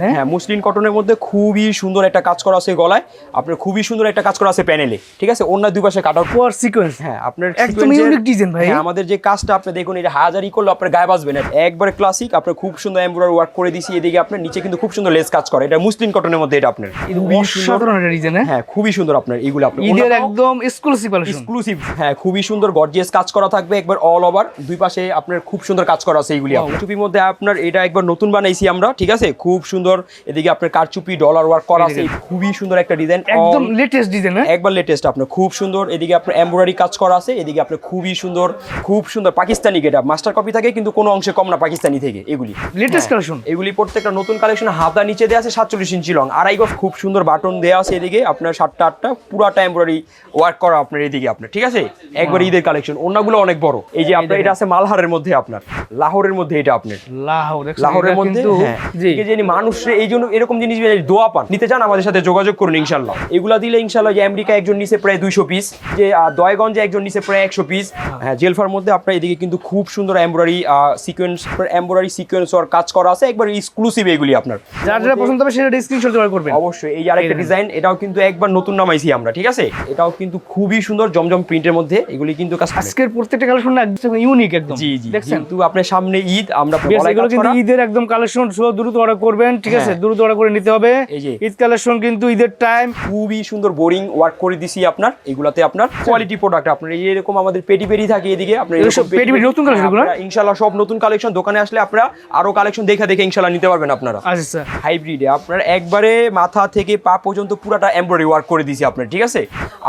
হ্যাঁ মুসলিন কটনের মধ্যে খুবই সুন্দর একটা কাজ করা আছে গলায়। আপনার খুবই সুন্দর একটা কাজ করা আছে প্যানেলে। ঠিক আছে? অন্য দুই পাশে কাটা পোয়ার সিকোয়েন্স হ্যাঁ আপনার একদম unique design ভাই। হ্যাঁ, আমাদের যে কাজটা আপনি দেখুন এটা হাজারি করলে আপনার গায়ে বাজবে না। একবারে ক্লাসিক আপনার খুব সুন্দর এমব্রয়ডারি ওয়ার্ক করে দিছি। এদিকে আপনার নিচে কিন্তু খুব সুন্দর লেস কাজ করে। এটা মুসলিন কটনের মধ্যে এটা আপনার। অসাধারণ একটা ডিজাইন হ্যাঁ? হ্যাঁ খুবই সুন্দর আপনার এগুলো আপনার। ঈদের একদম এক্সক্লুসিভ এক্সক্লুসিভ হ্যাঁ খুবই সুন্দর গর্জিয়াস কাজ করা থাকবে একবার অল ওভার দুই পাশে আপনার খুব সুন্দর কাজ করা আছে এইগুলি আপনার। চুপির মধ্যে আপনার এটা একবার নতুন বানাইছি আমরা ঠিক আছে? খুব সুন্দর এদিকে আপনার কারচুপি ডলার ওয়ার্ক করা আছে। খুবই সুন্দর একটা ডিজাইন একদম লেটেস্ট ডিজাইন হ্যাঁ? একবার লেটেস্ট আপনার। খুব সুন্দর। এদিকে আপনার এমব্রয়ডারি কাজ করা আছে। এদিকে আপনার খুবই সুন্দর। খুব সুন্দর। পাকিস্তানি গেটা মাস্টার কপি থাকে কিন্তু কোনো অংশে কম না পাকিস্তানি থেকে এগুলি। লেটেস্ট কালেকশন এগুলি প্রত্যেকটা নতুন কালেকশন হাতা নিচে দেওয়া আছে সাতচল্লিশ ইঞ্চি লং আড়াই গজ খুব সুন্দর বাটন দেওয়া আছে এদিকে। আপনার সাতটা আটটা পুরাটা এমব্রয়ডারি ওয়ার্ক করা আপনার এদিকে আপনার। ঠিক আছে? একবার ঈদের কালেকশন অন্যগুলো অনেক বড়। এই যে আপনার এটা আছে মালহারের মধ্যে আপনার। লাহোরের মধ্যে এটা আপনার। লাহোর লাহোরের মধ্যে? কিন্তু- হ্যাঁ এই জন্য এরকম জিনিস দোয়া পান। নিতে চান আমাদের সাথে যোগাযোগ করুন ইনশাল্লাহ এগুলা দিলে ইনশাল্লাহ যে আমেরিকা একজন নিচে প্রায় দুইশো পিস যে দয়গঞ্জে একজন নিচে প্রায় একশো পিস হ্যাঁ জেলফার মধ্যে আপনার এদিকে কিন্তু খুব সুন্দর এমব্রয়ডারি সিকোয়েন্স এমব্রয়ডারি সিকোয়েন্স ওর কাজ করা আছে। একবার এক্সক্লুসিভ এগুলি আপনার। যার যেটা পছন্দ হবে সেটা স্ক্রিনশট করবেন। অবশ্যই এই আরেকটা ডিজাইন এটাও কিন্তু একবার নতুন নামাইছি আমরা ঠিক আছে? এটাও কিন্তু খুবই সুন্দর জমজম প্রিন্টের মধ্যে এগুলি কিন্তু আজকের প্রত্যেকটা কালেকশন একদম ইউনিক একদম। জি জি দেখছেন? কিন্তু আপনার সামনে ঈদ আমরা এগুলো কিন্তু ঈদের একদম কালেকশন দ্রুত অর্ডার করবেন। ঠিক আছে? হ্যাঁ। দ্রুত অর্ডার করে নিতে হবে। ঈদ কালেকশন কিন্তু ঈদের টাইম। খুবই সুন্দর বোরিং ওয়ার্ক করে দিছি আপনার। এগুলাতে আপনার কোয়ালিটি প্রোডাক্ট আপনার এরকম আমাদের পেটি পেটি থাকে এদিকে আপনার এরকম সব পেটি পেটি নতুন ইনশাআল্লাহ সব নতুন কালেকশন দোকানে আসলে আপনারা আরও কালেকশন দেখে দেখে ইনশাআল্লাহ নিতে পারবেন আপনারা। আচ্ছা স্যার হাইব্রিডে আপনার একবারে মাথা থেকে পা পর্যন্ত পুরাটা এমব্রয়ডারি ওয়ার্ক করে দিছি আপনার ঠিক আছে?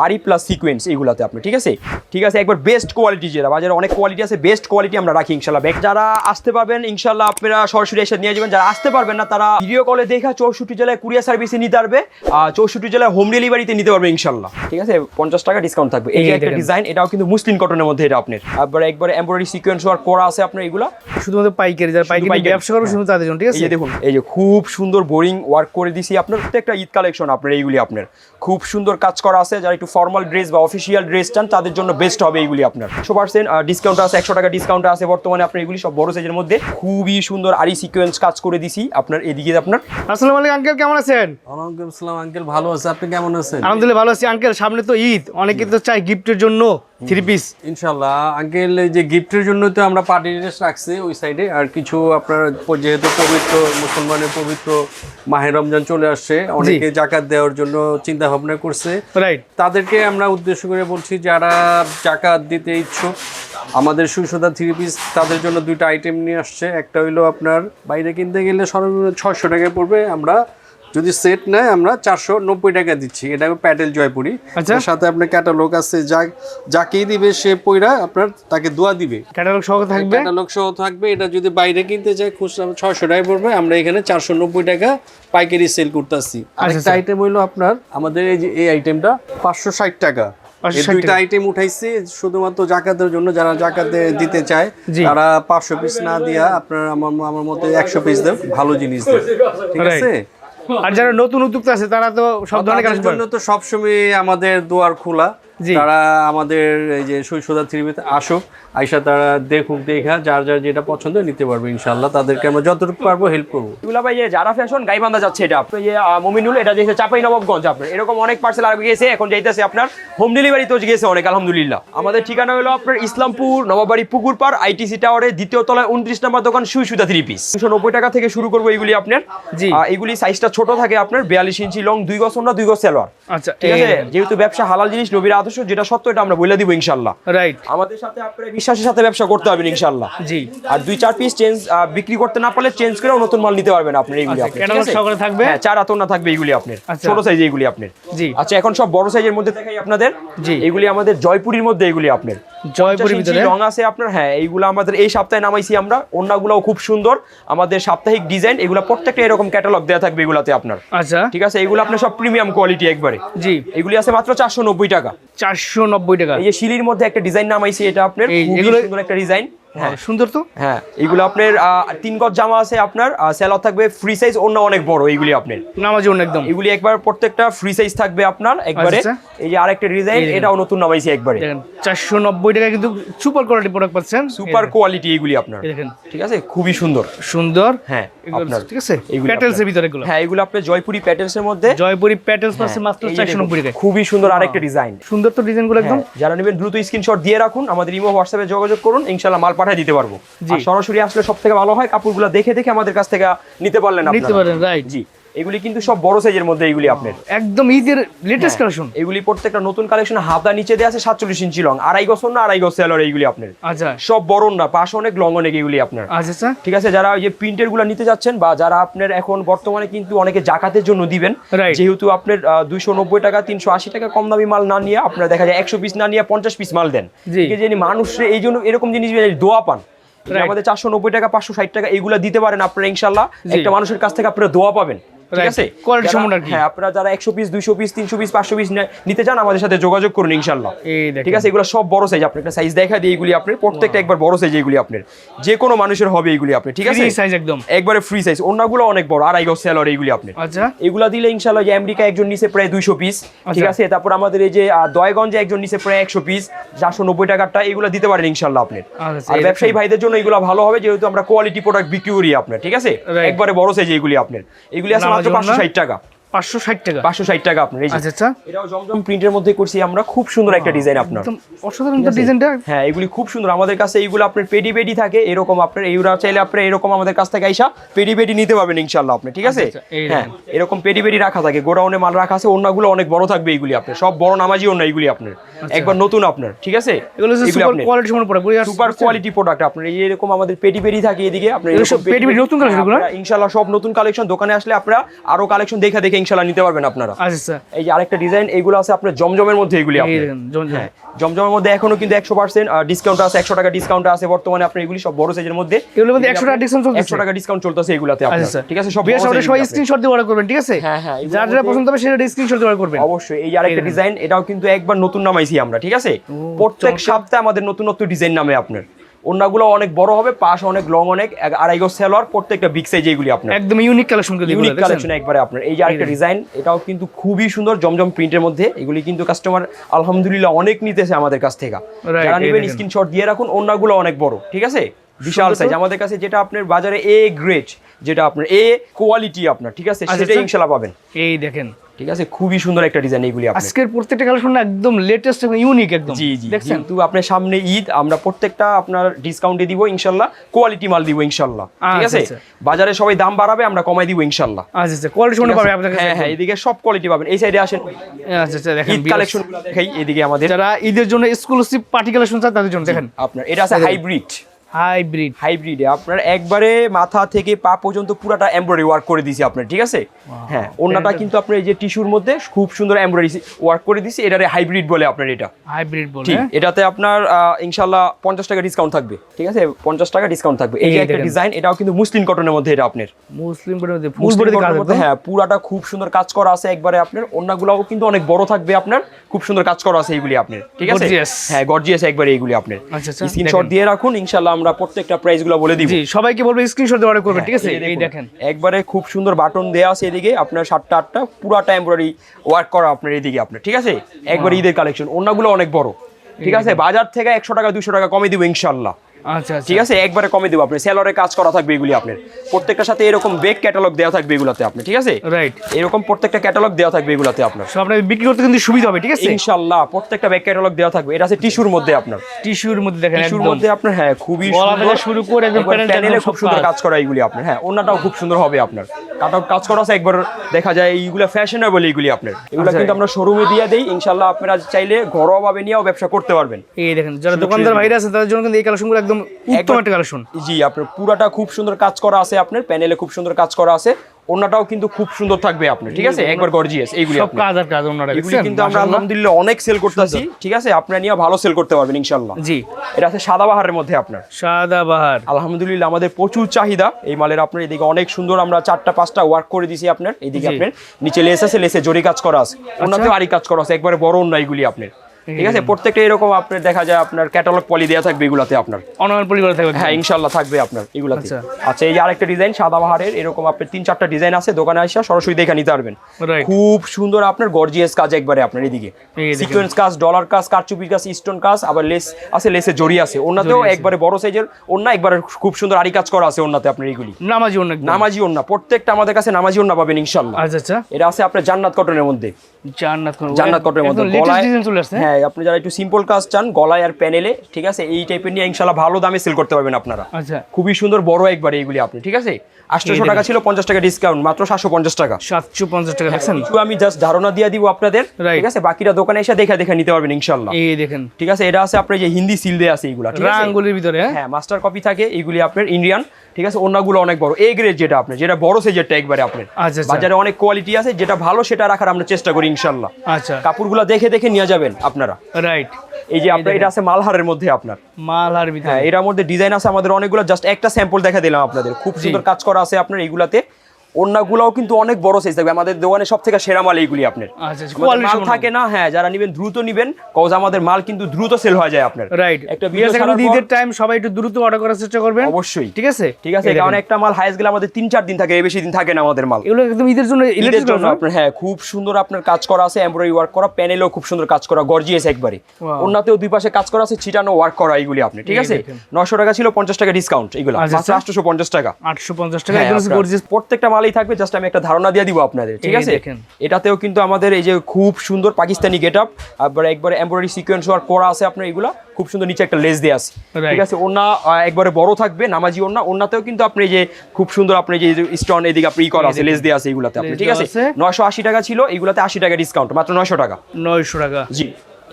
আরই প্লাস সিকোয়েন্স এগুলাতে আপনার ঠিক আছে? ঠিক আছে একবার বেস্ট কোয়ালিটি যেটা বাজারে অনেক কোয়ালিটি আছে বেস্ট কোয়ালিটি আমরা রাখি ইনশাল্লাহ ব্যাগ যারা আসতে পারবেন ইনশাল্লাহ আপনারা সরাসরি এসে নিয়ে যাবেন যারা আসতে পারবেন না তারা ভিডিও কলে দেখা চৌষট্টি জেলায় কুরিয়ার সার্ভিসে নিতে পারবে আর চৌষট্টি জেলায় হোম ডেলিভারিতে নিতে পারবে ইনশাল্লাহ ঠিক আছে? পঞ্চাশ টাকা ডিসকাউন্ট থাকবে। এই যে একটা ডিজাইন এটাও কিন্তু মুসলিম কটনের মধ্যে এটা আপনার। একবার একবার এমব্রয়ডারি সিকোয়েন্স ওয়ার্ক করা আছে আপনার এগুলা। শুধুমাত্র পাইকারি যারা পাইকারি। ব্যবসা করবে শুধু তাদের জন্য ঠিক এই আছে? যে দেখুন এই যে খুব সুন্দর বোরিং ওয়ার্ক করে দিছি আপনার। প্রত্যেকটা ঈদ কালেকশন আপনার এইগুলি আপনার। খুব সুন্দর কাজ করা আছে। যারা একটু ফর্মাল ড্রেস বা অফিসিয়াল ড্রেস চান তাদের জন্য বেস্ট হবে এইগুলি আপনার। একশো পার্সেন্ট ডিসকাউন্ট আছে একশো টাকা ডিসকাউন্ট আছে বর্তমানে আপনার এগুলি সব বড় সাইজের মধ্যে। খুবই সুন্দর আরি সিকোয়েন্স কাজ করে দিছি আপনার এদিকে আপনার? আসসালামু আলাইকুম আঙ্কেল কেমন আছেন? ওয়ালাইকুম আসসালাম আঙ্কেল ভালো আছে। আপনি কেমন আছেন? আলহামদুলিল্লাহ ভালো আছি। আঙ্কেল সামনে তো ঈদ। অনেকে তো চাই গিফটের জন্য থ্রি পিস ইনশাল্লাহ আঙ্কেল যে গিফটের জন্য তো আমরা পার্টি ড্রেস রাখছি ওই সাইডে আর কিছু আপনার যেহেতু পবিত্র মুসলমানের পবিত্র মাহে রমজান চলে আসছে অনেকে জাকাত দেওয়ার জন্য চিন্তা ভাবনা করছে। রাইট তাদেরকে আমরা উদ্দেশ্য করে বলছি যারা জাকাত দিতে ইচ্ছুক আমাদের সুসদা থ্রি পিস তাদের জন্য দুইটা আইটেম নিয়ে আসছে। একটা হইল আপনার বাইরে কিনতে গেলে সর্বনিম্ন ছয়শো টাকায় পড়বে। আমরা যদি সেট নেয় আমরা চারশো নব্বই টাকা দিচ্ছি। এটা প্যাডেল জয়পুরি। আচ্ছা। তার সাথে আপনার ক্যাটালগ আছে যা যাকেই দিবে সে পইরা আপনার তাকে দোয়া দিবে। ক্যাটালগ সহ থাকবে? ক্যাটালগ সহ থাকবে। এটা যদি বাইরে কিনতে চাই খুচরা ছয়শো টাকা পড়বে। আমরা এখানে চারশো নব্বই টাকা পাইকারি সেল করতেছি। আরেকটা স্যার। আইটেম হইল আপনার আমাদের এই যে এই আইটেমটা পাঁচশো ষাট টাকা। 560 এই দুইটা আইটেম উঠাইছি শুধুমাত্র জাকাতের জন্য যারা জাকাতে দিতে চায় তারা পাঁচশো পিস না দিয়া আপনার আমার আমার মতে একশো পিস দেব ভালো জিনিস দেব ঠিক আছে? আর যারা নতুন উদ্যোক্তা আছে তারা তো সব ধরনের জন্য তো সবসময় আমাদের দুয়ার খোলা। তারা আমাদের এই যে শৈশদা থ্রিবিতে আসুক আইসা তারা দেখুক দেখা যার যার যেটা পছন্দ নিতে পারবে ইনশাল্লাহ তাদেরকে আমরা যতটুকু পারব হেল্প করব। এগুলা ভাই যে যারা ফ্যাশন গাইবান্ধা যাচ্ছে এটা। আপনার যে মমিনুল এটা যেছে চাপাই নবাবগঞ্জ আপনার। এরকম অনেক পার্সেল আগে গিয়েছে এখন যাইতেছে আপনার হোম ডেলিভারি তো গিয়েছে অনেক আলহামদুলিল্লাহ। আমাদের ঠিকানা হলো আপনার ইসলামপুর নবাবাড়ি পুকুর পার আইটিসি টাওয়ারে দ্বিতীয় তলায় উনত্রিশ নম্বর দোকান সুই সুতা থ্রি পিস। দুশো নব্বই টাকা থেকে শুরু করব এগুলি আপনার। জি। এগুলি সাইজটা ছোট থাকে আপনার বিয়াল্লিশ ইঞ্চি লং দুই গজ না দুই গজ সালোয়ার। আচ্ছা ঠিক আছে? যেহেতু ব্যবসা হালাল জিনিস নবীর আদর্শ যেটা সত্য এটা আমরা বলে দিব ইনশাল্লাহ রাইট আমাদের সাথে আপনারা বিশ্বাসের সাথে ব্যবসা করতে পারবেন ইনশাল্লাহ জি আর দুই চার পিস চেঞ্জ বিক্রি করতে না পারলে চেঞ্জ করেও নতুন মাল নিতে পারবেন আপনি এইগুলি আচ্ছা, আপনি, আছে? সহকারে থাকবে? হ্যাঁ চার আতর না থাকবে এইগুলি আপনার আচ্ছা। ছোট সাইজ এইগুলি আপনার জি আচ্ছা এখন সব বড় সাইজের মধ্যে দেখাই আপনাদের জি। এগুলি আমাদের জয়পুরীর মধ্যে এগুলি আপনার জয়পুরের ভিতরে। রং আছে আপনার হ্যাঁ এইগুলো আমাদের এই সপ্তাহে নামাইছি আমরা। অন্যগুলোও খুব সুন্দর। আমাদের সাপ্তাহিক ডিজাইন এগুলো প্রত্যেকটা এরকম ক্যাটালগ দেওয়া থাকবে এগুলাতে আপনার। আচ্ছা। ঠিক আছে? এগুলো আপনার সব প্রিমিয়াম কোয়ালিটি একবারে। জি। এগুলি আছে মাত্র চারশো নব্বই টাকা। চারশো নব্বই টাকা। এই যে শিলির মধ্যে একটা ডিজাইন নামাইছি এটা আপনার সুন্দর একটা ডিজাইন হ্যাঁ সুন্দর তো? হ্যাঁ এগুলো আপনার তিন গজ জামা আছে আপনার সেলার থাকবে ফ্রি সাইজ অন্য অনেক বড় এইগুলি আপনার। নামাজি অন্য একদম। এগুলি একবার প্রত্যেকটা ফ্রি সাইজ থাকবে আপনার একবারে। আচ্ছা। এই যে আরেকটা ডিজাইন এটাও নতুন নামাইছি একবারে। চারশো নব্বই টাকা কিন্তু সুপার কোয়ালিটি প্রোডাক্ট পাচ্ছেন। সুপার কোয়ালিটি এগুলি আপনার। দেখেন। ঠিক আছে? খুবই সুন্দর। সুন্দর। হ্যাঁ আপনার। ঠিক আছে? এগুলো প্যাটেলস এর আপনার- ভিতরে এগুলো। হ্যাঁ এগুলো আপনার জয়পুরি এর মধ্যে। জয়পুরি প্যাটেলস পাচ্ছে হ্যাঁ, মাত্র চারশো নব্বই খুবই সুন্দর আরেকটা ডিজাইন সুন্দর তো ডিজাইনগুলো একদম। যারা নেবেন দ্রুত স্ক্রিনশট দিয়ে রাখুন আমাদের ইমো হোয়াটসঅ্যাপে যোগাযোগ করুন ইনশাআল্লাহ মাল পাঠিয়ে দিতে পারব। সরাসরি আসলে সব থেকে ভালো হয় কাপড়গুলো দেখে দেখে আমাদের কাছ থেকে নিতে পারলেন নিতে পারলেন পারেন রাইট জি। এগুলি কিন্তু সব বড় সাইজের মধ্যে এগুলি আপনার একদম ঈদের লেটেস্ট কালেকশন এগুলি প্রত্যেকটা নতুন কালেকশন হাতা নিচে দেওয়া আছে সাতচল্লিশ ইঞ্চি লং আড়াই গজ না আড়াই গজ সেলর এইগুলি আপনার আচ্ছা। সব বড় না পাশ অনেক লং অনেক এগুলি আপনার। আচ্ছা আচ্ছা। ঠিক আছে যারা ওই যে প্রিন্টেরগুলো নিতে যাচ্ছেন বা যারা আপনার এখন বর্তমানে কিন্তু অনেকে জাকাতের জন্য দিবেন যেহেতু আপনার দুইশো নব্বই টাকা তিনশো আশি টাকা কম দামি মাল না নিয়ে আপনার দেখা যায় একশো পিস না নিয়ে পঞ্চাশ পিস মাল দেন। আছে মানুষ এই জন্য এরকম জিনিস দোয়া পান। আমাদের চারশো নব্বই টাকা পাঁচশো ষাট টাকা এগুলো দিতে পারেন আপনারা ইনশাল্লাহ। একটা মানুষের কাছ থেকে আপনারা দোয়া পাবেন। ঠিক আছে? Quality যারা- সম্পন্ন আর কি। হ্যাঁ আপনারা যারা একশো পিস দুইশো পিস তিনশো পিস পাঁচশো পিস নিতে চান আমাদের সাথে যোগাযোগ করুন ইনশাল্লাহ ঠিক আছে? এগুলো সব বড় সাইজ আপনার একটা সাইজ দেখা দিই এগুলি আপনার প্রত্যেকটা একবার বড় সাইজ এগুলি আপনার। যে কোনো মানুষের হবে এগুলি আপনার ঠিক আছে? সাইজ একদম। একবারে ফ্রি সাইজ অন্যগুলো অনেক বড় আড়াই গজ সেলর এইগুলি আপনার। আচ্ছা। এগুলা দিলে ইনশাল্লাহ যে আমেরিকা একজন নিচে প্রায় দুইশো পিস ঠিক আচ্ছা। আছে? তারপর আমাদের এই যে দয়গঞ্জে একজন নিচে প্রায় একশো পিস চারশো নব্বই টাকারটা এগুলো দিতে পারেন ইনশাল্লাহ আপনি। আচ্ছা, আর ব্যবসায়ী ভাইদের জন্য এগুলো ভালো হবে যেহেতু আমরা কোয়ালিটি প্রোডাক্ট বিক্রি করি আপনার ঠিক আছে? একবারে বড় সাইজ এগুলি আপনার। এগুলি আছে মাত্র নামাজ পাঁচশো না? ষাট টাকা পাঁচশো ষাট টাকা। পাঁচশো ষাট টাকা আপনার আচ্ছা আচ্ছা। এটাও জমজম প্রিন্টের মধ্যে করছি আমরা খুব সুন্দর একটা ডিজাইন আপনার। অসাধারণ ডিজাইনটা হ্যাঁ এগুলি খুব সুন্দর। আমাদের কাছে এইগুলো আপনার পেডি পেডি থাকে এরকম আপনার এইগুলো চাইলে আপনার এরকম আমাদের কাছ থেকে আইসা পেডি পেডি নিতে পারবেন ইনশাল্লাহ আপনি ঠিক আছে? আচ্ছা, আচ্ছা, এই হ্যাঁ এরকম পেডি পেডি রাখা থাকে গোডাউনে মাল রাখা আছে অন্যগুলো অনেক বড় থাকবে এইগুলি আপনার সব বড় নামাজি অন্য এইগুলি আপনার একবার নতুন আপনার ঠিক আছে? আচ্ছা। এগুলো super quality product super quality product আপনার এই এরকম আমাদের পেডি পেডি থাকে এদিকে আপনার পেডি পেডি নতুন collection ইনশাল্লাহ সব নতুন কালেকশন দোকানে আসলে আপনারা আরও কালেকশন দেখে দেখে ইনশাল্লাহ নিতে পারবেন আপনারা। আচ্ছা আচ্ছা। এই যে আরেকটা ডিজাইন এইগুলো আছে আপনার জমজমের মধ্যে এগুলি হ্যাঁ জমজমের মধ্যে এখনও কিন্তু একশো পার্সেন্ট ডিসকাউন্ট আছে একশো টাকা ডিসকাউন্ট আছে বর্তমানে আপনার এগুলি সব বড় সাইজের মধ্যে। এগুলোর মধ্যে 100 টাকা discount চলতেছে? একশো টাকা ডিসকাউন্ট চলতেছে এগুলাতে আচ্ছা ঠিক আছে সব সবাই স্ক্রিনশট দিয়ে অর্ডার করবেন ঠিক আছে? হ্যাঁ, হ্যাঁ, যার মধ্যে- পছন্দ হবে সেটা স্ক্রিনশট দিয়ে অর্ডার করবেন। অবশ্যই এই আরেকটা ডিজাইন এটাও কিন্তু একবার নতুন নামাইছি আমরা ঠিক আছে? প্রত্যেক সপ্তাহে আমাদের নতুন নতুন ডিজাইন নামে আপনার। অন্যগুলো অনেক বড় হবে পাশ অনেক লং অনেক এক- আড়াই গজ সেলর প্রত্যেকটা বিগ সাইজ এইগুলি আপনার। একদম ইউনিক কালেকশন ইউনিক কালেকশন একবারে আপনার। এই যে আরেকটা ডিজাইন এটাও কিন্তু খুবই সুন্দর জমজম প্রিন্টের মধ্যে। এগুলি কিন্তু কাস্টমার আলহামদুলিল্লাহ অনেক নিতেছে আমাদের কাছ থেকে। যারা নেবেন স্ক্রিনশট দিয়ে রাখুন অন্যগুলো অনেক বড় ঠিক আছে? বিশাল সাইজ আমাদের কাছে যেটা আপনার বাজারে এ গ্রেড যেটা আপনার এ কোয়ালিটি আপনার ঠিক আছে? আচ্ছা, আচ্ছা। ইনশাল্লাহ পাবেন। এই দেখেন ঠিক আছে? খুবই সুন্দর একটা ডিজাইন এইগুলি আজকের প্রত্যেকটা কালেকশন একদম লেটেস্ট এবং ইউনিক একদম। জি জি দেখছেন? কিন্তু আপনার সামনে ঈদ আমরা প্রত্যেকটা আপনার ডিসকাউন্টে দিব ইনশাল্লাহ। কোয়ালিটি মাল দিব ইনশাল্লাহ। ঠিক আচ্ছা, আছে? আচ্ছা। বাজারে সবাই দাম বাড়াবে আমরা কমাই দিব ইনশাল্লাহ। আচ্ছা আচ্ছা কোয়ালিটি সম্পন্ন পাবে আপনার কাছে? হ্যাঁ হ্যাঁ এদিকে সব কোয়ালিটি পাবেন। এই সাইডে আসেন। আচ্ছা আচ্ছা দেখেন ঈদ কালেকশন দেখাই এদিকে আমাদের। যারা ঈদের জন্য এক্সক্লুসিভ পার্টি কালেকশন চায় তাদের জন্য দেখেন। আপনার। এটা আছে হাইব্রিড হাইব্রিড হাইব্রিডে আপনার একবারে মাথা থেকে পা পর্যন্ত পুরাটা এমব্রয়ডারি ওয়ার্ক করে দিয়েছি আপনার ঠিক আছে? হ্যাঁ অন্যটা কিন্তু আপনার এই যে টিস্যুর মধ্যে খুব সুন্দর এমব্রয়ডারি ওয়ার্ক করে দিয়েছি এটারে হাইব্রিড বলে আপনার এটা। হাইব্রিড বলে ঠিক হ্যাঁ? এটাতে আপনার ইনশাল্লাহ পঞ্চাশ টাকা ডিসকাউন্ট থাকবে ঠিক আছে? পঞ্চাশ টাকা ডিসকাউন্ট থাকবে। এই যে একটা ডিজাইন এটাও কিন্তু মুসলিম কটনের মধ্যে এটা আপনার। মুসলিম বলে মধ্যে ফুল মুসলিম বডি কাজ কটনের মধ্যে হ্যাঁ পুরাটা খুব সুন্দর কাজ করা আছে একবারে আপনার। অন্যগুলোও কিন্তু অনেক বড় থাকবে আপনার খুব সুন্দর কাজ করা আছে এইগুলি আপনার ঠিক আছে? হ্যাঁ গর্জিয়াস একবারে এইগুলি আপনার। আচ্ছা, আচ্ছা, স্ক্রিনশট দিয়ে রাখুন ইনশাল্লাহ আমরা প্রত্যেকটা প্রাইসগুলো বলে দিব। সবাইকে বলব স্ক্রিনশট দিয়ে অর্ডার করবেন ঠিক আছে? হ্যাঁ, এই দেখেন একবারে খুব সুন্দর বাটন দেয়া আছে এদিকে আপনার সাতটা আটটা পুরাটা এমব্রয়ডারি ওয়ার্ক করা আপনার এদিকে আপনার ঠিক আছে? একবার ঈদের কালেকশন অন্যগুলো অনেক বড় ঠিক আছে? বাজার থেকে একশো টাকা দুশো টাকা কমে দিব ইনশাল্লাহ। আচ্ছা আচ্ছা। ঠিক আছে? একবারে কমে দেবো আপনি সেলরে কাজ করা থাকবে এগুলি আপনার। প্রত্যেকটার সাথে এরকম বেগ ক্যাটালগ দেওয়া থাকবে এগুলাতে আপনি ঠিক আছে? রাইট এরকম প্রত্যেকটা ক্যাটালগ দেওয়া থাকবে এগুলাতে আপনার। সব আপনার বিক্রি করতে কিন্তু সুবিধা হবে ঠিক আছে? ইনশাল্লাহ প্রত্যেকটা ব্যাক ক্যাটালগ দেওয়া থাকবে। এটা আছে টিস্যুর মধ্যে আপনার। টিস্যুর মধ্যে দেখেন টিস্যুর মধ্যে আপনার হ্যাঁ খুবই সুন্দর। শুরু করে একদম প্যানেল খুব সুন্দর কাজ। কাজ করা এগুলি আপনার। হ্যাঁ অন্যটাও খুব সুন্দর হবে আপনার। কাট আউট কাজ করা আছে একবার দেখা যায় এইগুলো ফ্যাশনেবল এইগুলি আপনার। এগুলো আচ্ছা। কিন্তু আমরা শোরুমে দিয়ে দেই ইনশাল্লাহ আপনারা চাইলে ঘরোয়াভাবে নিয়েও ব্যবসা করতে পারবেন। এই দেখেন যারা দোকানদার ভাইরা আছে তাদের জন্য কিন্তু এই কালেকশনগুলো একদম উত্তম একটা কালেকশন জি আপনার পুরাটা খুব সুন্দর কাজ করা আছে আপনার প্যানেলে খুব সুন্দর কাজ করা আছে। অন্যটাও কিন্তু খুব সুন্দর থাকবে আপনি ঠিক আছে? একবার গর্জিয়াস এইগুলি সব কাজ আর কাজ ওনারা এগুলি কিন্তু আমরা আলহামদুলিল্লাহ অনেক সেল করতেছি ঠিক আছে? আপনারা নিয়ে ভালো সেল করতে পারবেন ইনশাল্লাহ জি। এটা আছে সাদাবাহারের মধ্যে আপনার। সাদা বাহার। আলহামদুলিল্লাহ আমাদের প্রচুর চাহিদা। এই মালের আপনার এদিকে অনেক সুন্দর আমরা চারটা পাঁচটা ওয়ার্ক করে দিছি আপনার। আচ্ছা। আপনার নিচে লেস আছে লেসে জরি কাজ করা আছে। ওনাতেও আরি কাজ করা আছে একবারে বড় অন্য এইগুলি আপনার। ঠিক আছে? প্রত্যেকটা এরকম আপনার দেখা যায় আপনার ক্যাটালগ পলি দেওয়া থাকবে এগুলাতে আপনার। অনলাইন পরিবার থাকবে। হ্যাঁ ইনশাল্লাহ থাকবে আপনার এগুলাতে। আচ্ছা। আচ্ছা এই যে আরেকটা ডিজাইন সাদা বাহারের এরকম আপনার তিন চারটা ডিজাইন আছে দোকানে আসা সরাসরি দেখে নিতে পারবেন. খুব সুন্দর আপনার গর্জিয়াস কাজ একবারে আপনার এদিকে। সিকোয়েন্স কাজ ডলার কাজ কারচুপির কাজ স্টোন কাজ আবার লেস আছে লেসে জড়ি আছে। ওনাতেও একবারে বড় সাইজের ওন্না একবারে খুব সুন্দর আরি কাজ করা আছে ওনাতে আপনার এইগুলি নামাজি একদম। নামাজি ওন্না প্রত্যেকটা আমাদের কাছে নামাজি ওন্না পাবেন ইনশাল্লাহ আচ্ছা আচ্ছা। এটা আছে আপনার জান্নাত কটনের মধ্যে। জান্নাত জান্নাত কটনের মধ্যে গলায় ডিজাইন চলে আসছে হ্যাঁ? আপনি যারা একটু সিম্পল কাজ চান গলায় আর প্যানেলে ঠিক আছে? এই টাইপের নিয়ে ইনশাল্লাহ ভালো দামে সেল করতে পারবেন আপনারা। আচ্ছা। খুবই সুন্দর বড় একবার এইগুলি আপনি ঠিক আছে? আটশোশো টাকা ছিল পঞ্চাশ টাকা ডিসকাউন্ট মাত্র সাতশো পঞ্চাশ টাকা। সাতশো পঞ্চাশ টাকা দেখছেন? আমি জাস্ট ধারণা দিয়ে দিব আপনাদের ঠিক আছে? বাকিরা দোকানে এসে দেখে দেখে নিতে পারবেন ইনশাল্লাহ এই দেখেন। ঠিক আছে? এটা আছে আপনার যে হিন্দি সিল দেয়া আছে এইগুলা ঠিক আছে? ভিতরে হ্যাঁ? হ্যাঁ মাস্টার কপি থাকে এইগুলি আপনার ইন্ডিয়ান ঠিক আছে? অন্যগুলো অনেক বড়। এ গ্রেড যেটা আপনার যেটা বড় সাইজেরটা একবারে আপনার। আচ্ছা আচ্ছা। বাজারে অনেক কোয়ালিটি আছে যেটা ভালো সেটা রাখার আমরা চেষ্টা করি ইনশাল্লাহ। আচ্ছা। কাপড়গুলো দেখে দেখে নিয়ে যাবেন আপনারা। রাইট এই যে আপনার এটা আছে মালহারের মধ্যে আপনার। মালহার ভিতরে। হ্যাঁ এটার মধ্যে ডিজাইন আছে আমাদের অনেকগুলো জাস্ট একটা স্যাম্পল দেখা দিলাম আপনাদের। খুব সুন্দর কাজ করা আছে আপনার এইগুলাতে। অন্যগুলোও কিন্তু অনেক বড় সাইজ থাকবে। আমাদের দোকানে সব থেকে সেরা মাল এইগুলি আপনার। আচ্ছা আচ্ছা মাল থাকে না হ্যাঁ যারা নেবেন দ্রুত নেবেন কজ আমাদের মাল কিন্তু দ্রুত সেল হয়ে যায় আপনার। রাইট একটা ভিডিও ছাড়ার ঈদের টাইম সবাই একটু দ্রুত অর্ডার করার চেষ্টা করবেন। অবশ্যই। ঠিক আছে? ঠিক আছে কারণ একটা মাল হাইস গেলে আমাদের তিন চার দিন থাকে বেশি দিন থাকে না আমাদের মাল। এগুলো একদম ঈদের জন্য ঈদের জন্য আপনার হ্যাঁ খুব সুন্দর আপনার কাজ করা আছে এমব্রয়ডারি ওয়ার্ক করা প্যানেলেও খুব সুন্দর কাজ করা গর্জিয়াস একবারে. অন্যতেও দুই পাশে কাজ করা আছে ছিটানো ওয়ার্ক করা এইগুলি আপনি ঠিক আছে। নশো টাকা ছিল পঞ্চাশ টাকা ডিসকাউন্ট এগুলো আচ্ছা, মাত্র আচ্ছা। আটশোশো পঞ্চাশ টাকা। আটশো পঞ্চাশ টাকা হ্যাঁ, একদম গর্জিয়াস প্রত্যেকটা মালেই থাকবে জাস্ট আমি একটা ধারণা দিয়ে দিব আপনাদের ঠিক আছে? এটাতেও কিন্তু আমাদের এই যে খুব সুন্দর পাকিস্তানি গেট আপ আবার একবারে এমব্রয়ডারি সিকোয়েন্স ওয়ার্ক করা আছে আপনার এগুলা খুব সুন্দর নিচে একটা লেস দিয়ে আছে। ঠিক আছে ওনা একবারে বড় থাকবে নামাজি ওনা ওনাতেও কিন্তু আপনি যে খুব সুন্দর আপনি যে স্টোন এদিকে আপনি ই করা আছে লেস দিয়ে আছে এগুলাতে আপনি ঠিক আছে। নয়শো আশি টাকা ছিল এগুলাতে আশি টাকা ডিসকাউন্ট মাত্র নয়শো টাকা। নয়শো টাকা। জি।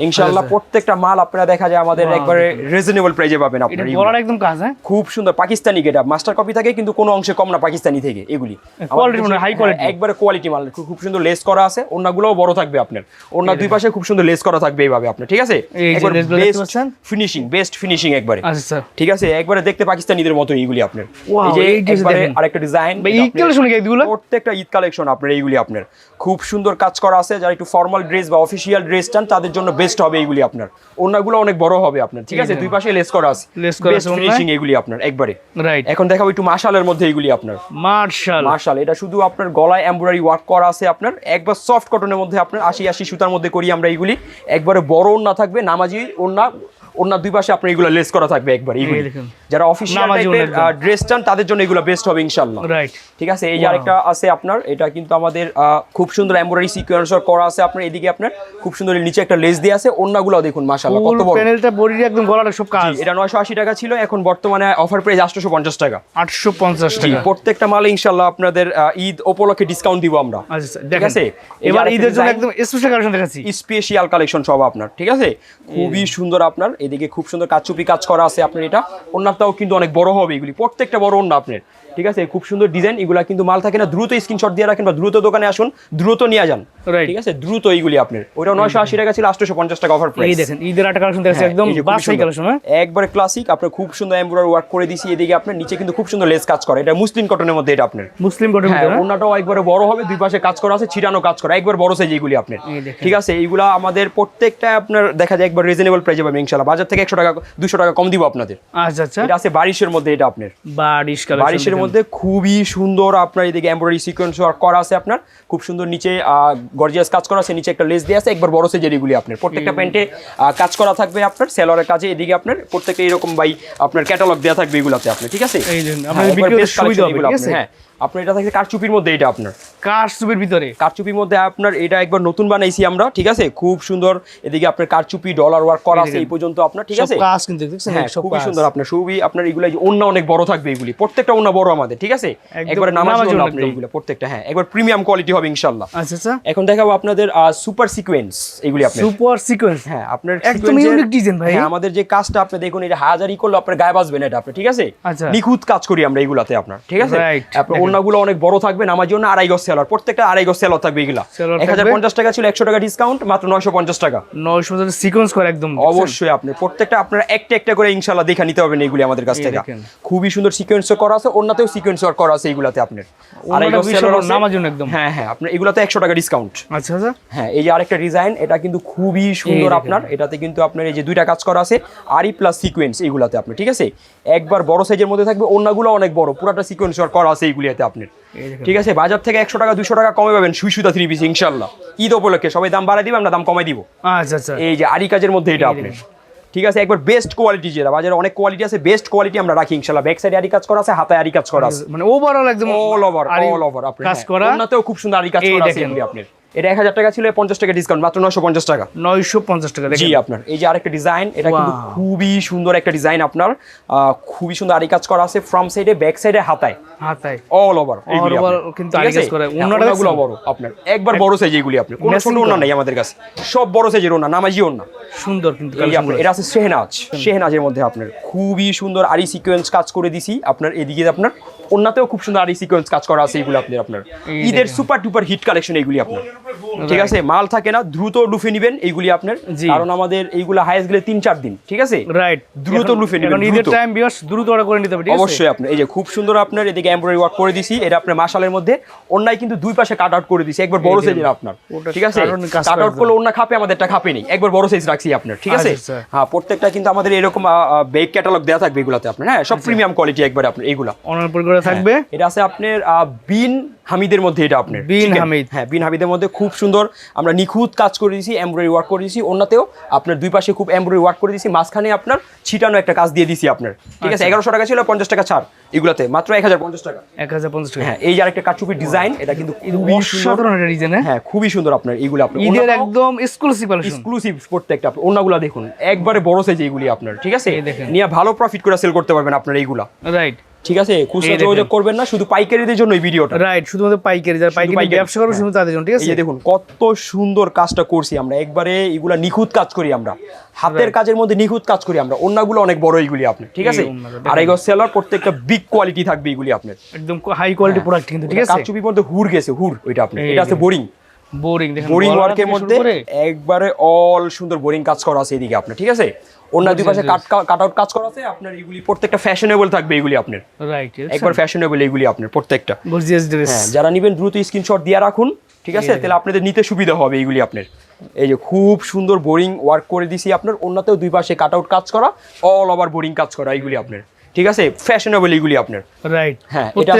ইনশাআল্লাহ আচ্ছা। প্রত্যেকটা মাল আপনারা দেখা যায় আমাদের একবারে রিজনেবল প্রাইজে পাবেন এটা আপনারা এগুলো। গলার একদম কাজ হ্যাঁ? খুব সুন্দর পাকিস্তানি গেট মাস্টার কপি থাকে কিন্তু কোনো অংশে কম না পাকিস্তানি থেকে এগুলি। Quality মানে high quality। হ্যাঁ, একবারে কোয়ালিটি মাল। খুব সুন্দর লেস করা আছে। অন্যগুলোও বড় থাকবে আপনার। অন্য দুই পাশে খুব সুন্দর লেস করা থাকবে এইভাবে আপনার ঠিক আছে? দেখতে পাচ্ছেন? ফিনিশিং বেস্ট ফিনিশিং একবারে। আচ্ছা স্যার ঠিক আছে? একবারে দেখতে পাকিস্তানিদের মতো এইগুলি আপনার। এই যে একবারে আরেকটা ডিজাইন এই collection কি এগুলো? প্রত্যেকটা ঈদ কালেকশন আপনার এইগুলি আপনার। খুব সুন্দর কাজ করা আছে। যারা একটু ফর্মাল ড্রেস বা অফিসিয়াল ড্রেস চান তাদের জন্য বেস্ট হবে এইগুলি আপনার। ওনাগুলো অনেক বড় হবে আপনার ঠিক আছে? দুই পাশে লেস করা আছে। লেস করা আছে ফিনিশিং এগুলি আপনার একবারে। রাইট এখন দেখাবো একটু মাশালের মধ্যে এগুলি আপনার। মার্শাল। মার্শাল এটা শুধু আপনার গলায় এমব্রয়ডারি ওয়ার্ক করা আছে আপনার। একবার সফট কটনের মধ্যে আপনার আশি আশি সুতার মধ্যে করি আমরা এইগুলি একবারে বড় ওন্না থাকবে নামাজি ওন্না ওন্না দুই পাশে আপনার এগুলো লেস করা থাকবে একবার। যারা অফিসিয়াল টাইপের ড্রেস চান তাদের জন্য এগুলো বেস্ট হবে ইনশাল্লাহ রাইট ঠিক আছে? এই যে আরেকটা আছে আপনার এটা কিন্তু আমাদের খুব সুন্দর এমব্রয়ডারি সিকোয়েন্স করা আছে আপনার এদিকে আপনার খুব সুন্দর নিচে একটা লেস দিয়ে আছে ওন্নাগুলো দেখুন মাশাআল্লাহ কত বড়। প্যানেলটা বডির একদম গলাটা সব কাজ। এটা নয়শো আশি টাকা ছিল এখন বর্তমানে অফার প্রাইস আটশোশো পঞ্চাশ টাকা। আটশো পঞ্চাশ জি, টাকা। প্রত্যেকটা মালে ইনশাল্লাহ আপনাদের ঈদ উপলক্ষে ডিসকাউন্ট দিব আমরা। আচ্ছা ঠিক আছে? এবার ঈদের জন্য একদম স্পেশাল কালেকশন দেখাচ্ছি। স্পেশাল কালেকশন সব আপনার ঠিক আছে? খুবই সুন্দর আপনার এদিকে খুব সুন্দর কাচুপি কাজ করা আছে আপনার এটা। ওনারটাও কিন্তু অনেক বড় হবে এগুলি। প্রত্যেকটা বড় ওন্না আপনার। ঠিক আছে? খুব সুন্দর ডিজাইন। এগুলা কিন্তু মাল থাকে না দ্রুত স্ক্রিনশট দিয়ে রাখেন বা দ্রুত দোকানে আসুন দ্রুত নিয়ে যান. ঠিক আছে? দ্রুত এইগুলি আপনার। ওইটা নয়শো আশি টাকা ছিল আটশোশো পঞ্চাশ টাকা অফার এই প্রাইস দেখেন ঈদের একটা কালেকশন দেখাচ্ছি একদম বাসাই কালেকশন হ্যাঁ? একবারে ক্লাসিক আপনার খুব সুন্দর এমব্রয়ডারি ওয়ার্ক করে দিছি এদিকে আপনার। নিচে কিন্তু খুব সুন্দর লেস কাজ করে। এটা মুসলিম কটনের মধ্যে এটা আপনার। মুসলিম হ্যাঁ মধ্যে না? ওনাটাও একবারে বড় হবে দুই পাশে কাজ করা আছে ছিটানো কাজ করা একবার বড় সাইজ এইগুলি আপনার। ঠিক আছে? এইগুলা আমাদের প্রত্যেকটা আপনার দেখা যায় একবার রিজনেবল প্রাইসে পাবেন ইনশাল্লাহ বাজার থেকে একশো টাকা দুশো টাকা কম দিব আপনাদের। আচ্ছা আচ্ছা। এটা আছে বারিশের মধ্যে এটা আপনার। বারিশ বারিশের মধ্যে খুবই সুন্দর আপনার এদিকে এমব্রয়ডারি সিকোয়েন্স ওয়ার্ক করা আছে আপনার। খুব সুন্দর নিচে গর্জিয়াস কাজ করা আছে নিচে একটা লেস দিয়ে আছে একবার বড় সাইজের এগুলি আপনার। প্রত্যেকটা প্যান্টে কাজ করা থাকবে আপনার সেলরের কাজে এদিকে আপনার প্রত্যেকটা এরকম বাই আপনার ক্যাটালগ দেওয়া থাকবে এগুলাতে আপনার ঠিক আছে? হ্যাঁ, আপনার, এটা থাকছে কারচুপির মধ্যে এটা আপনার। কার সুপের ভিতরে? কারচুপির মধ্যে আপনার এটা একবার নতুন বানাইছি আমরা ঠিক আছে? খুব সুন্দর এদিকে আপনার কারচুপি ডলার ওয়ার্ক করা আছে এই পর্যন্ত আপনার ঠিক আছে? কাজ কিন্তু দেখছেন হ্যাঁ সব খুবই সুন্দর আপনার খুবই আপনার এগুলো অন্য অনেক বড় থাকবে এগুলি প্রত্যেকটা অন্য বড় আমাদের ঠিক আছে? একবার নামাজ ওড়না আপনার এগুলো প্রত্যেকটা হ্যাঁ একবার প্রিমিয়াম কোয়ালিটি হবে ইনশাল্লাহ আচ্ছা আচ্ছা। এখন দেখাবো আপনাদের সুপার সিকোয়েন্স এগুলি আপনার। সুপার সিকোয়েন্স হ্যাঁ আপনার একদম unique design ভাই। হ্যাঁ, আমাদের যে কাজটা আপনি দেখুন এটা হাজারি করলে আপনার গায়ে বাজবে না এটা আপনার ঠিক আছে? আচ্ছা। নিখুঁত কাজ করি আমরা এগুলাতে আপনার ঠিক আছে? আপনার দেখেন। ওন্নাগুলো অনেক বড় থাকবে নামার জন্য আড়াই গজ সেলর প্রত্যেকটা আড়াই গজ সেলর থাকবে এগুলা। এক হাজার পঞ্চাশ টাকা ছিল একশো টাকা ডিসকাউন্ট মাত্র নয়শো পঞ্চাশ টাকা। নয়শো সিকোয়েন্স করে একদম অবশ্যই আপনি প্রত্যেকটা আপনার একটা একটা করে ইনশাল্লাহ দেখে নিতে পারবেন এইগুলি আমাদের কাছ থেকে। খুবই সুন্দর সিকোয়েন্স করা আছে অন্যতেও সিকোয়েন্স করা আছে এইগুলাতে আপনার। আড়াই গজ সেলর নামার জন্য একদম। হ্যাঁ হ্যাঁ আপনার এগুলাতে একশো টাকা ডিসকাউন্ট আচ্ছা আচ্ছা। হ্যাঁ এই যে আরেকটা ডিজাইন এটা কিন্তু খুবই সুন্দর আপনার। এটাতে কিন্তু আপনার এই যে দুইটা কাজ করা আছে আরি প্লাস সিকোয়েন্স এইগুলাতে আপনার ঠিক আছে? একবার বড় সাইজের মধ্যে থাকবে অন্যগুলো অনেক বড় পুরাটা সিকোয়েন্স করা আছে এইগুলিতে আপনার আপনি। ঠিক আছে বাজার থেকে একশো টাকা দুশো টাকা কমে পাবেন সুই সুতা থ্রি পিস ইনশাল্লাহ ঈদ উপলক্ষে সবাই দাম বাড়াই দিবে আমরা দাম কমাই দিব। আচ্ছা আচ্ছা। এই যে আরি কাজের মধ্যে এটা আপনি। ঠিক আছে একবার বেস্ট কোয়ালিটি যেটা বাজারে অনেক কোয়ালিটি আছে বেস্ট কোয়ালিটি আমরা রাখি ইনশাল্লাহ ব্যাক সাইডে আরি কাজ করা আছে হাতে আরি কাজ করা আছে। মানে ওভারঅল একদম অল ওভার অল ওভার আপনার কাজ হ্যাঁ, করা। ওনাতেও খুব সুন্দর আরি কাজ করা আছে আপনি আপনার। এটা এক হাজার টাকা ছিল পঞ্চাশ টাকা ডিসকাউন্ট মাত্র নশো পঞ্চাশ টাকা। নয়শো পঞ্চাশ টাকা জি আপনার এই যে আরেকটা ডিজাইন এটা কিন্তু খুবই সুন্দর একটা ডিজাইন আপনার। খুবই সুন্দর আরি কাজ করা আছে ফ্রন্ট সাইডে ব্যাক সাইডে হাতায়। হাতায়। অল ওভার All over কিন্তু আরি কাজ করা। ওনাটা বড় আপনার। একবার বড় সাইজ এগুলি কোনো ওনা করা। আমাদের কাছে। সব বড় সাইজের ওনা নামাজি ওনা সুন্দর কিন্তু এটা আছে শেহনাজ। শেহনাজের মধ্যে আপনার। খুবই সুন্দর আরি সিকোয়েন্স কাজ করে দিছি। আপনার এদিকে আপনার ওনাতেও খুব সুন্দর আরি সিকোয়েন্স কাজ করা আছে এগুলো আপনার আপনার। ঈদের সুপার টুপার হিট কালেকশন এইগুলি আপনার। ঠিক আছে? মাল থাকে না দ্রুত লুফে নিবেন এইগুলি আপনার। কারণ আমাদের এইগুলো হাইস্ট গেলে তিন চার দিন ঠিক আছে? রাইট দ্রুত লুফে নেবেন, ঈদের টাইম বিয়াস দ্রুত অর্ডার করে নিতে আছে? অবশ্যই আপনার এই যে খুব সুন্দর আপনার এদিকে এমব্রয়ডারি ওয়ার্ক করে দিছি এটা আপনার মাশালের মধ্যে। অন্যায় কিন্তু দুই পাশে কাট আউট করে দিছি একবার বড়। সাইজের আপনার ঠিক আছে? কাট আউট করলে অন্য খাপে আমাদেরটা খাপে নেই। একবার বড় সাইজ রাখছি আপনার ঠিক আছে? আচ্ছা, আচ্ছা। হ্যাঁ প্রত্যেকটা কিন্তু আমাদের এরকম বেক ক্যাটালগ দেওয়া থাকবে এগুলাতে আপনার হ্যাঁ? সব প্রিমিয়াম কোয়ালিটি একবার আপনার এইগুলা। অনার পর করে থাকবে? এটা আছে আপনার বিন হামিদের মধ্যে এটা আপনার। বিন হামিদ। হ্যাঁ বিন হামিদের মধ্যে খুব সুন্দর। আমরা নিখুঁত কাজ করে দিয়েছি এমব্রয়ডারি ওয়ার্ক করে দিয়েছি। অন্যতেও আপনার দুই পাশে খুব এমব্রয়ডারি ওয়ার্ক করে দিয়েছি। মাঝখানে আপনার ছিটানো একটা কাজ দিয়ে দিয়েছি আপনার। ঠিক আছে আচ্ছা। এগারোশো টাকা ছিল পঞ্চাশ টাকা ছাড় এগুলাতে। মাত্র এক হাজার পঞ্চাশ টাকা। এক হাজার পঞ্চাশ টাকা। হ্যাঁ এই যে আরেকটা কাচুপির ডিজাইন এটা কিন্তু অসাধারণ একটা ডিজাইন হ্যাঁ? হ্যাঁ খুবই সুন্দর আপনার এইগুলো আপনার। ঈদের একদম এক্সক্লুসিভ এক্সক্লুসিভ প্রত্যেকটা আপনার। অন্যগুলো দেখুন একবারে বড় সাইজ এইগুলি আপনার। ঠিক আছে? নিয়ে ভালো প্রফিট করে সেল করতে পারবেন আপনার এইগুলা। রাইট ঠিক আছে? খুচরা যোগাযোগ করবেন না শুধু পাইকারিদের জন্য এই ভিডিওটা। রাইট শুধুমাত্র পাইকারি যারা পাইকারি। ব্যবসা করবে শুধু তাদের জন্য ঠিক আছে? দেখুন কত সুন্দর কাজটা করছি আমরা। একবারে এগুলা নিখুঁত কাজ করি আমরা। হাতের কাজের মধ্যে নিখুঁত কাজ করি আমরা। অন্যগুলো অনেক বড় এইগুলি আপনার ঠিক আছে। আর এগুলো সেলার প্রত্যেকটা বিগ কোয়ালিটি থাকবে এগুলি আপনার। একদম হাই কোয়ালিটি প্রোডাক্ট কিন্তু ঠিক আছে? কাচুপির মধ্যে হুর গেছে হুর ওইটা আপনার। এটা আছে বোরিং বোরিং দেখেন। বোরিং ওয়ার্কের মধ্যে একবারে অল সুন্দর বোরিং কাজ করা আছে এদিকে আপনার ঠিক আছে? অন্য দুই পাশে কাট কাট আউট কাজ করা আছে আপনার এগুলি প্রত্যেকটা ফ্যাশনেবল থাকবে এগুলি আপনার। রাইট একবার ফ্যাশনেবল এগুলি আপনার প্রত্যেকটা। গর্জিয়াস ড্রেস হ্যাঁ যারা নেবেন দ্রুত স্ক্রিনশট দিয়ে রাখুন ঠিক আছে? তাহলে আপনাদের নিতে সুবিধা হবে এগুলি আপনার। এই যে খুব সুন্দর বোরিং ওয়ার্ক করে দিছি আপনার অন্যতেও দুই পাশে কাট আউট কাজ করা অল ওভার বোরিং কাজ করা এইগুলি আপনার। ঠিক আছে? ফ্যাশনেবল এগুলি আপনার। রাইট হ্যাঁ এটা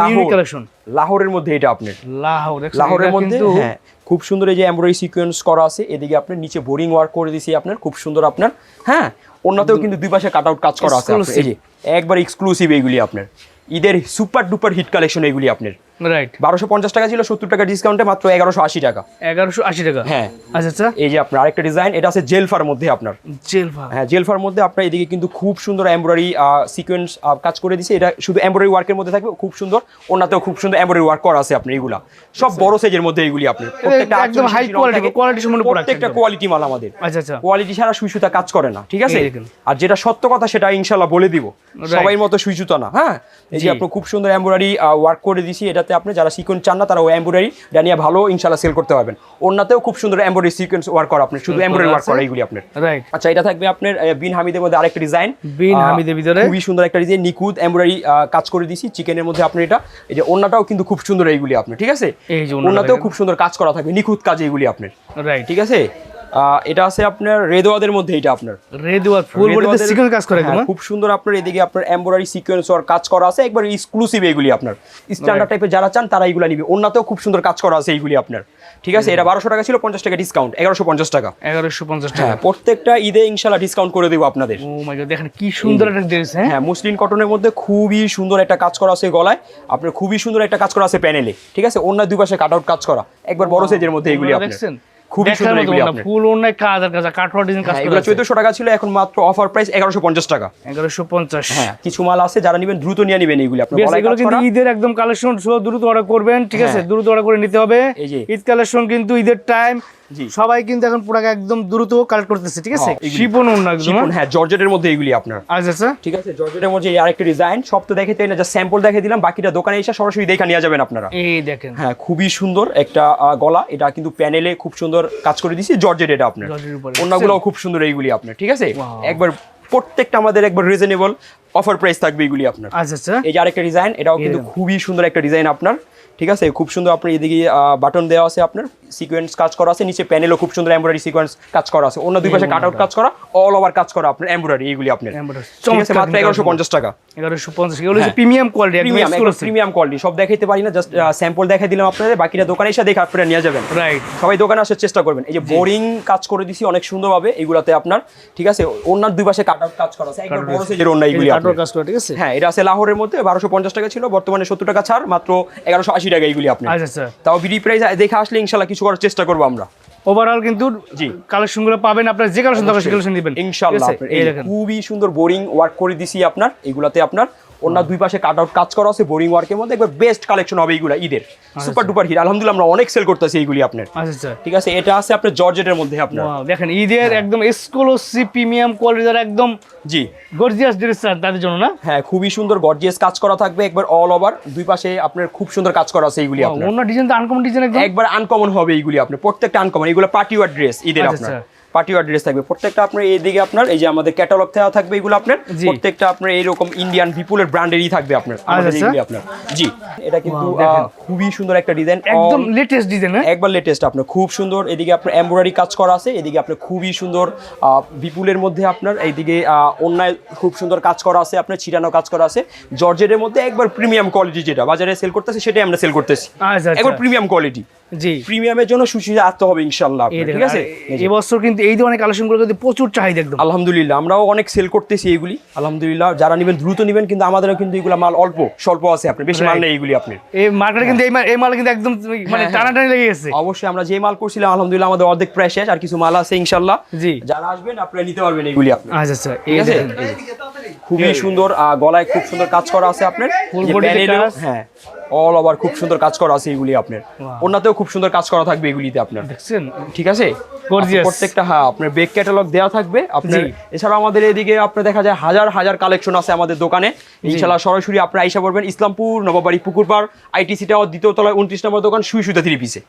লাহোর। কালেকশন। লাহোরের মধ্যে এটা আপনার। লাহোর লাহোরের মধ্যে হ্যাঁ খুব সুন্দর এই যে এমব্রয়ডারি সিকোয়েন্স করা আছে এদিকে আপনার নিচে বোরিং ওয়ার্ক করে দিয়েছি আপনার খুব সুন্দর আপনার হ্যাঁ অন্যতেও কিন্তু দুই পাশে কাট আউট কাজ করা আছে এই যে একবার এক্সক্লুসিভ এগুলি আপনার। ঈদের সুপার ডুপার হিট কালেকশন এগুলি আপনার। রাইট বারোশো পঞ্চাশ টাকা ছিল সত্তর টাকা ডিসকাউন্টে মাত্র এগারোশো আশি টাকা। এগারোশো আশি টাকা? হ্যাঁ। আচ্ছা আচ্ছা। এই যে আপনার আরেকটা ডিজাইন এটা আছে জেলফার মধ্যে আপনার। হ্যাঁ জেলফার মধ্যে আপনার এদিকে কিন্তু খুব সুন্দর এমব্রয়ডারি সিকোয়েন্স কাজ করে দিছে। এটা শুধু এমব্রয়ডারি ওয়ার্কের মধ্যে থাকবে খুব সুন্দর। ওনাতেও খুব সুন্দর এমব্রয়ডারি ওয়ার্ক করা আছে এগুলা। সব বড় সাইজের মধ্যে এগুলি প্রত্যেকটা একদম 48 high রং quality, থাকে। quality সম্পন্ন product প্রত্যেকটা কোয়ালিটি মাল আমাদের। আচ্ছা আচ্ছা। কোয়ালিটি ছাড়া সুই সুতা কাজ করে না ঠিক আছে? আর যেটা সত্য কথা সেটা ইনশাল্লাহ বলে দিব। সবাই মতো সুই সুতা না হ্যাঁ? এই যে জি। আপনার খুব সুন্দর এমব্রয়ডারি ওয়ার্ক করে দিছি এটাতে আপনি যারা সিকোয়েন্স চান না তারা ওই এমব্রয়ডারি নিয়ে ভালো ইনশাল্লাহ সেল করতে পারবেন। অন্যতেও খুব সুন্দর এমব্রয়ডারি সিকোয়েন্স ওয়ার্ক করা আপনার শুধু এমব্রয়ডারি ওয়ার্ক করা এইগুলি আপনার। রাইট আচ্ছা এটা থাকবে আপনার বিন হামিদের মধ্যে আরেকটা ডিজাইন বিন হামিদের ভিতরে? খুবই সুন্দর একটা ডিজাইন নিখুঁত এমব্রয়ডারি কাজ করে দিছি। চিকেনের মধ্যে আপনার এটা এই যে ওন্নাটাও কিন্তু খুব সুন্দর এইগুলি আপনার ঠিক আছে? ওড়নাটা খুব সুন্দর কাজ করা থাকবে নিখুঁত কাজ এইগুলি আপনার। রাইট ঠিক আছে? এটা আছে আপনার রেদোয়াদের মধ্যে এটা আপনার। ওয়ার ফুল বডিতে সিকোয়েন্স কাজ করে হ্যাঁ, হ্যাঁ? খুব সুন্দর আপনার এদিকে আপনার এমব্রয়ডারি সিকোয়েন্স ওর কাজ করা আছে। একবার এক্সক্লুসিভ এইগুলি আপনার। স্ট্যান্ডার্ড টাইপের যারা চান তারা এইগুলো নিবে। অন্যতেও খুব সুন্দর কাজ করা আছে এইগুলি আপনার। ঠিক আছে? এটা বারোশো টাকা ছিল পঞ্চাশ টাকা ডিসকাউন্ট এগারোশো পঞ্চাশ টাকা। এগারোশো পঞ্চাশ টাকা। হ্যাঁ প্রত্যেকটা ঈদে ইনশাল্লাহ ডিসকাউন্ট করে দেবো আপনাদের। গড দেখেন কি সুন্দর একটা ড্রেস হ্যাঁ? হ্যাঁ মুসলিম কটনের মধ্যে খুবই সুন্দর একটা কাজ করা আছে গলায়। আপনার খুবই সুন্দর একটা কাজ করা আছে প্যানেলে ঠিক আছে? অন্য দুই পাশে কাট আউট কাজ করা। একবার বড় সাইজের মধ্যে এগুলি দেখছেন? খুবই সুন্দর এগুলি আপনার ফুল অন্যায় কাজ আর কাজ কাঠওয়ার ডিজাইন কাজ হ্যাঁ, এগুলো চোদ্দশো টাকা ছিল এখন মাত্র অফার প্রাইস এগারোশো পঞ্চাশ টাকা। এগারোশো পঞ্চাশ। হ্যাঁ কিছু মাল আছে যারা নেবেন দ্রুত নিয়ে নেবেন এগুলি। আপনি এগুলো কিন্তু ঈদের একদম কালেকশন দ্রুত অর্ডার করবেন ঠিক আছে? হ্যাঁ। দ্রুত অর্ডার করে নিতে হবে। ঈদ কালেকশন কিন্তু ঈদের টাইম। সবাই কিন্তু এখন প্রোডাক্ট একদম দ্রুত কালেক্ট করতেছে ঠিক আছে? হ্যাঁ, এগুলি। শিপন অন্য একদম হ্যাঁ? জর্জেটের মধ্যে এইগুলি আপনার। আচ্ছা আচ্ছা। ঠিক আছে জর্জেটের মধ্যে এই আরেকটা ডিজাইন সব তো দেখে না যা স্যাম্পল দেখে দিলাম বাকিটা দোকানে এসে সরাসরি দেখা নিয়ে যাবেন আপনারা। এই দেখেন। হ্যাঁ খুবই সুন্দর একটা গলা এটা কিন্তু প্যানেলে খুব সুন্দর কাজ করে দিছি জর্জেট এটা আপনার। জর্জেটের উপরে। অন্যগুলো খুব সুন্দর এইগুলি আপনার ঠিক আছে? একবার প্রত্যেকটা আমাদের একবার রিজনেবল অফার প্রাইস থাকবে এইগুলি আপনার। আচ্ছা আচ্ছা। এই যে আরেকটা ডিজাইন এটাও কিন্তু খুবই সুন্দর একটা ডিজাইন আপনার। ঠিক আছে? খুব সুন্দর আপনার এদিকে বাটন দেওয়া আছে আপনার সিকোয়েন্স কাজ করা আছে নিচে প্যানেলও খুব সুন্দর এমব্রয়ডারি সিকোয়েন্স কাজ করা আছে। অন্য দুই পাশে কাট আউট কাজ করা অল ওভার কাজ করা আপনার এমব্রয়ডারি এইগুলি আপনার। মাত্র এগারোশো পঞ্চাশ টাকা। এগারোশো পঞ্চাশ এগুলো। প্রিমিয়াম কোয়ালিটি প্রিমিয়াম কোয়ালিটি সব দেখাইতে পারি না জাস্ট স্যাম্পল দেখাই দিলাম আপনাদের বাকিটা দোকানে এসে দেখে আপনারা নিয়ে যাবেন। রাইট সবাই দোকানে আসার চেষ্টা করবেন। এই যে বোরিং কাজ করে দিছি অনেক সুন্দরভাবে এইগুলাতে আপনার ঠিক আছে? ওনার দুই পাশে কাট আউট কাজ করা আছে। একবার বড় সাইজের কাটোর আপনার। কাজ করা ঠিক আছে? হ্যাঁ এটা আছে লাহোরের মধ্যে বারোশো পঞ্চাশ টাকা ছিল বর্তমানে সত্তর টাকা ছাড় মাত্র এগারোশো আশি টাকা এইগুলি আপনি আচ্ছা আচ্ছা। তাও বিডি প্রাইস দেখে আসলে ইনশাল্লাহ কিছু করার চেষ্টা করব আমরা। ওভারঅল কিন্তু জি। কালেকশনগুলো পাবেন আপনার যে কালেকশন দরকার সেই কালেকশন এই দেখেন। খুবই সুন্দর বোরিং ওয়ার্ক করে দিছি আপনার। এগুলাতে আপনার অন্য দুই পাশে কাট আউট কাজ করা আছে বোরিং ওয়ার্কের মধ্যে। একবার বেস্ট কালেকশন হবে এইগুলা ঈদের। সুপার ডুপার হিট আলহামদুলিল্লাহ আমরা অনেক সেল করতেছি এইগুলি আপনার। আচ্ছা আচ্ছা। ঠিক আছে এটা আছে আপনার জর্জেটের মধ্যে আপনার। দেখেন ঈদের একদম এক্সক্লুসিভ প্রিমিয়াম কোয়ালিটি যারা একদম জি। গর্জিয়াস ড্রেস তাদের জন্য না? হ্যাঁ খুবই সুন্দর গর্জিয়াস কাজ করা থাকবে একবার অল ওভার দুই পাশে আপনার খুব সুন্দর কাজ করা আছে এইগুলি আপনার। অন্য ডিজাইন তো আনকমন ডিজাইন একদম? একবার আনকমন হবে এইগুলি আপনার প্রত্যেকটা আনকমন এইগুলো পার্টি ওয়ার ড্রেস ঈদের আচ্ছা, আপনার। আচ্ছা। পার্টি ওয়ার ড্রেস থাকবে। প্রত্যেকটা আপনার এইদিকে আপনার এই যে আমাদের ক্যাটালগ দেওয়া থাকবে এগুলো আপনার প্রত্যেকটা আপনার এইরকম ইন্ডিয়ান বিপুলের ব্র্যান্ডেরই থাকবে আপনার আচ্ছা। এইগুলি আপনার। জি এটা কিন্তু খুবই সুন্দর একটা ডিজাইন একদম লেটেস্ট ডিজাইন হ্যাঁ? একবার লেটেস্ট আপনার খুব সুন্দর এদিকে আপনার এমব্রয়ডারি কাজ করা আছে এদিকে আপনার খুবই সুন্দর আহ, বিপুলের মধ্যে আপনার এইদিকে আহ, অন্যায় খুব সুন্দর কাজ করা আছে আপনার ছিটানো কাজ করা আছে। জর্জেটের মধ্যে একবার প্রিমিয়াম কোয়ালিটি যেটা বাজারে সেল করতেছে সেটাই আমরা সেল করতেছি। আচ্ছা একবার আচ্ছা প্রিমিয়াম কোয়ালিটি জি। প্রিমিয়ামের জন্য সুশীল আসতে হবে ইনশাল্লাহ ঠিক আছে? এবছর কিন্তু এই ধরনের কালেকশনগুলো কিন্তু প্রচুর চাহিদা একদম। আলহামদুলিল্লাহ আমরাও অনেক সেল করতেছি এইগুলি। আলহামদুলিল্লাহ যারা নেবেন দ্রুত নেবেন কিন্তু আমাদেরও কিন্তু এগুলো মাল অল্প স্বল্প আছে আপনি বেশি মাল নেই এইগুলি আপনি। এই মার্কেটে কিন্তু এই মাল কিন্তু একদম মানে হ্যাঁ, টানাটানি লেগে গেছে। অবশ্যই আমরা যে মাল করছিলাম আলহামদুলিল্লাহ আমাদের অর্ধেক প্রায় শেষ আর কিছু মাল আছে ইনশাল্লাহ জি। যারা আসবেন আপনারা নিতে পারবেন এইগুলি আপনি। আচ্ছা আচ্ছা ঠিক আছে। খুবই সুন্দর গলায় খুব সুন্দর কাজ করা আছে আপনার। হ্যাঁ। অল ওভার খুব সুন্দর কাজ করা আছে এগুলি আপনার। ওনাতেও খুব সুন্দর কাজ করা থাকবে এগুলিতে আপনার। দেখছেন? ঠিক আছে? Gorgeous. প্রত্যেকটা হ্যাঁ আপনার বেক ক্যাটালগ দেওয়া থাকবে। আপনি এছাড়া আমাদের এদিকে আপনার দেখা যায় হাজার হাজার কালেকশন আছে আমাদের দোকানে। ইনশাল্লাহ সরাসরি আপনার আইসা পড়বেন। ইসলামপুর নবাবাড়ি পুকুরপাড় আইটিসিটাও দ্বিতীয় তলায় উনত্রিশ নম্বর দোকান সুই সুতা থ্রি পিসে